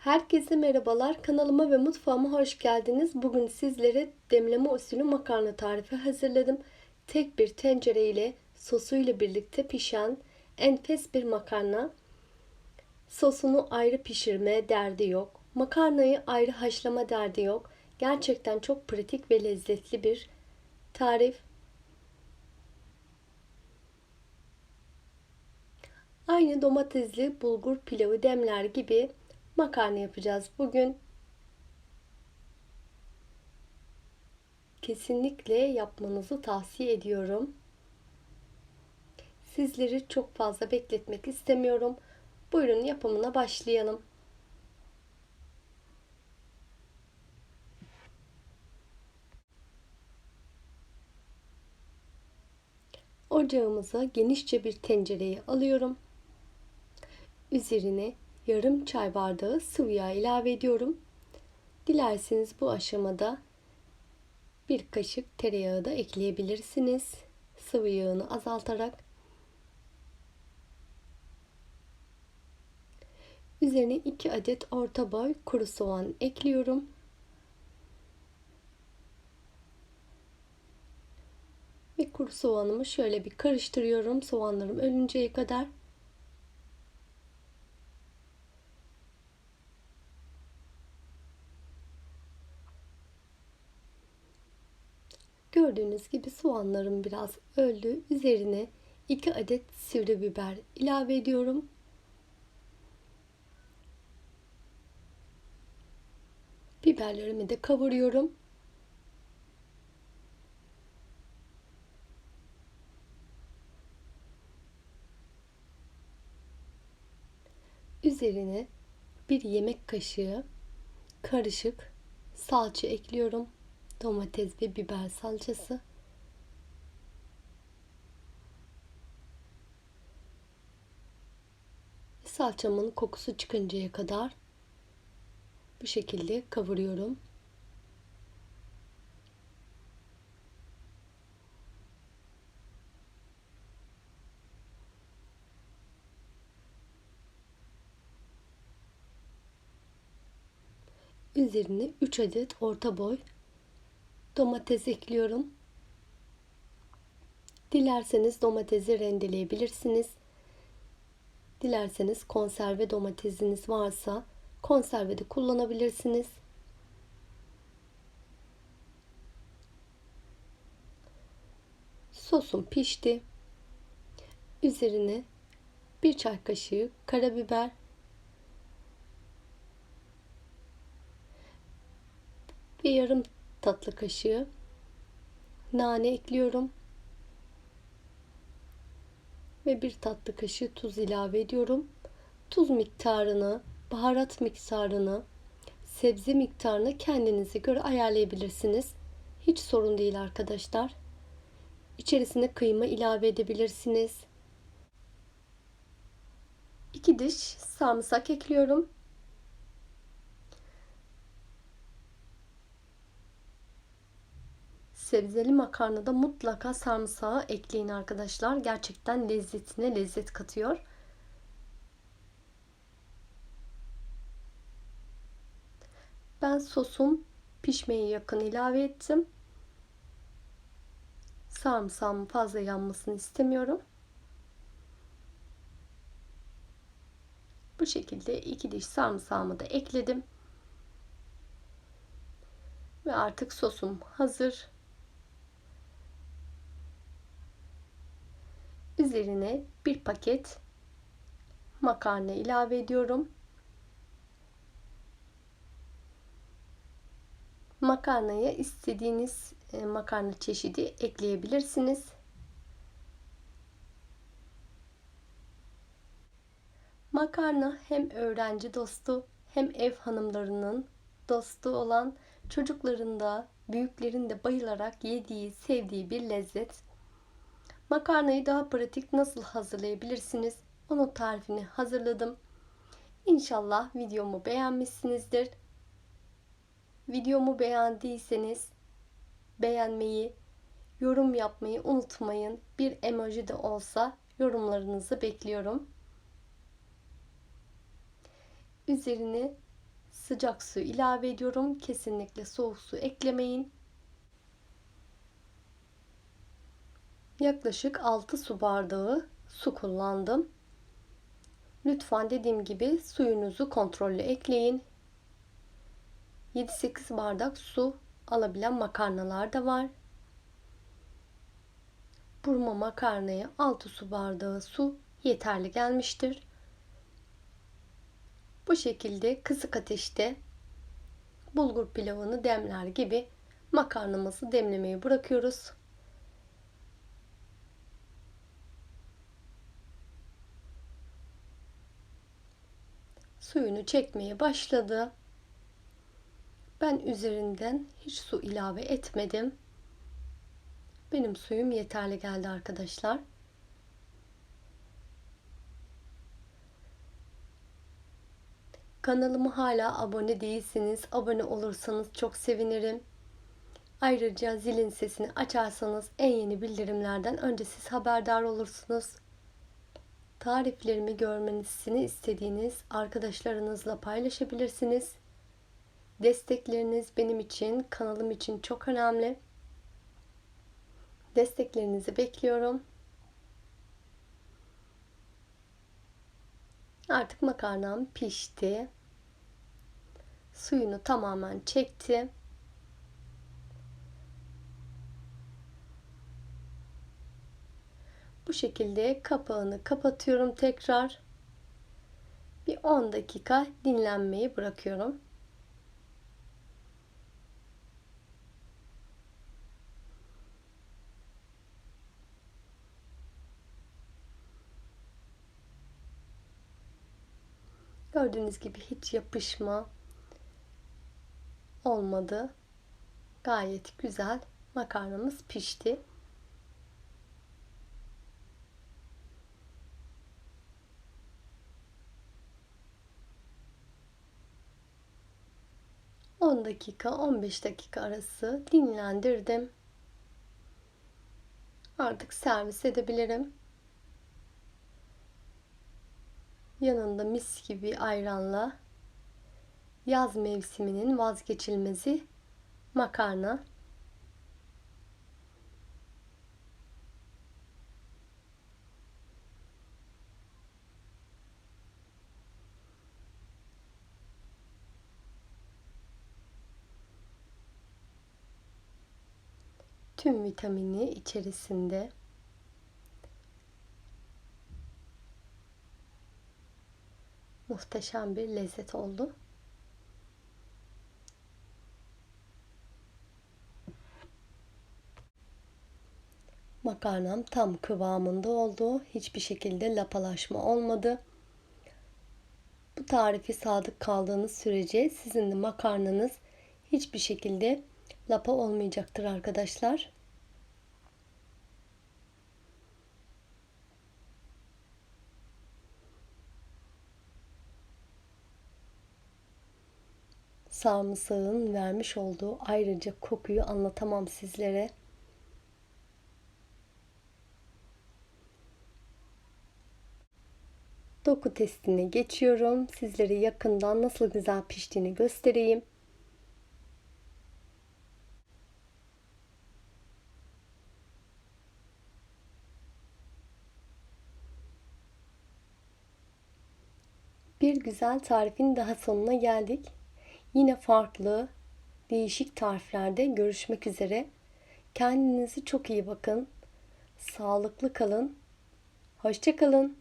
Herkese merhabalar. Kanalıma ve mutfağıma hoş geldiniz. Bugün sizlere demleme usulü makarna tarifi hazırladım. Tek bir tencere ile sosuyla birlikte pişen enfes bir makarna. Sosunu ayrı pişirme derdi yok. Makarnayı ayrı haşlama derdi yok. Gerçekten çok pratik ve lezzetli bir tarif. Aynı domatesli bulgur pilavı demler gibi makarna yapacağız bugün. Kesinlikle yapmanızı tavsiye ediyorum. Sizleri çok fazla bekletmek istemiyorum. Buyurun yapımına başlayalım. Ocağımıza genişçe bir tencereyi alıyorum. Üzerine yarım çay bardağı sıvı yağ ilave ediyorum. Dilerseniz bu aşamada bir kaşık tereyağı da ekleyebilirsiniz. Sıvı yağını azaltarak. Üzerine 2 adet orta boy kuru soğan ekliyorum. Ve kuru soğanımı şöyle bir karıştırıyorum soğanlarım ölünceye kadar. Gördüğünüz gibi soğanlarım biraz öldü. Üzerine 2 adet sivri biber ilave ediyorum. Biberlerimi de kavuruyorum. Üzerine bir yemek kaşığı karışık salça ekliyorum domates ve biber salçası. Salçamın kokusu çıkıncaya kadar bu şekilde kavuruyorum. Üzerine 3 adet orta boy domates ekliyorum. Dilerseniz domatesi rendeleyebilirsiniz. Dilerseniz konserve domatesiniz varsa konserve de kullanabilirsiniz. Sosum pişti. Üzerine bir çay kaşığı karabiber ve yarım tatlı kaşığı nane ekliyorum. Ve bir tatlı kaşığı tuz ilave ediyorum. Tuz miktarını, baharat miktarını, sebze miktarını kendinize göre ayarlayabilirsiniz. Hiç sorun değil arkadaşlar. İçerisine kıyma ilave edebilirsiniz. 2 diş sarımsak ekliyorum. Sebzeli makarnada mutlaka sarımsağı ekleyin arkadaşlar. Gerçekten lezzetine lezzet katıyor. Ben sosum pişmeye yakın ilave ettim. Sarımsağımın fazla yanmasını istemiyorum. Bu şekilde iki diş sarımsağımı da ekledim. Ve artık sosum hazır. Üzerine bir paket makarna ilave ediyorum. Makarnaya istediğiniz e, makarna çeşidi ekleyebilirsiniz. Makarna hem öğrenci dostu hem ev hanımlarının dostu olan çocukların da büyüklerin de bayılarak yediği, sevdiği bir lezzet. Makarnayı daha pratik nasıl hazırlayabilirsiniz? Onun tarifini hazırladım. İnşallah videomu beğenmişsinizdir. Videomu beğendiyseniz beğenmeyi, yorum yapmayı unutmayın. Bir emoji de olsa yorumlarınızı bekliyorum. Üzerine sıcak su ilave ediyorum. Kesinlikle soğuk su eklemeyin. Yaklaşık 6 su bardağı su kullandım. Lütfen dediğim gibi suyunuzu kontrollü ekleyin. 7-8 bardak su alabilen makarnalar da var. Burma makarnaya 6 su bardağı su yeterli gelmiştir. Bu şekilde kısık ateşte bulgur pilavını demler gibi makarnamızı demlemeyi bırakıyoruz. Suyunu çekmeye başladı. Ben üzerinden hiç su ilave etmedim. Benim suyum yeterli geldi arkadaşlar. Kanalıma hala abone değilsiniz. Abone olursanız çok sevinirim. Ayrıca zilin sesini açarsanız en yeni bildirimlerden önce siz haberdar olursunuz. Tariflerimi görmenizi istediğiniz arkadaşlarınızla paylaşabilirsiniz. Destekleriniz benim için, kanalım için çok önemli. Desteklerinizi bekliyorum. Artık makarnam pişti. Suyunu tamamen çekti. Şekilde kapağını kapatıyorum tekrar. Bir 10 dakika dinlenmeyi bırakıyorum. Gördüğünüz gibi hiç yapışma olmadı. Gayet güzel makarnamız pişti. On dakika 15 dakika arası dinlendirdim. Artık servis edebilirim. Yanında mis gibi ayranla yaz mevsiminin vazgeçilmezi makarna. Tüm vitamini içerisinde. muhteşem bir lezzet oldu. Makarnam tam kıvamında oldu. Hiçbir şekilde lapalaşma olmadı. Bu tarifi sadık kaldığınız sürece sizin de makarnanız hiçbir şekilde lapa olmayacaktır arkadaşlar. sarımsağın vermiş olduğu ayrıca kokuyu anlatamam sizlere. Doku testine geçiyorum. Sizlere yakından nasıl güzel piştiğini göstereyim. Bir güzel tarifin daha sonuna geldik. Yine farklı, değişik tariflerde görüşmek üzere. Kendinize çok iyi bakın. Sağlıklı kalın. Hoşçakalın.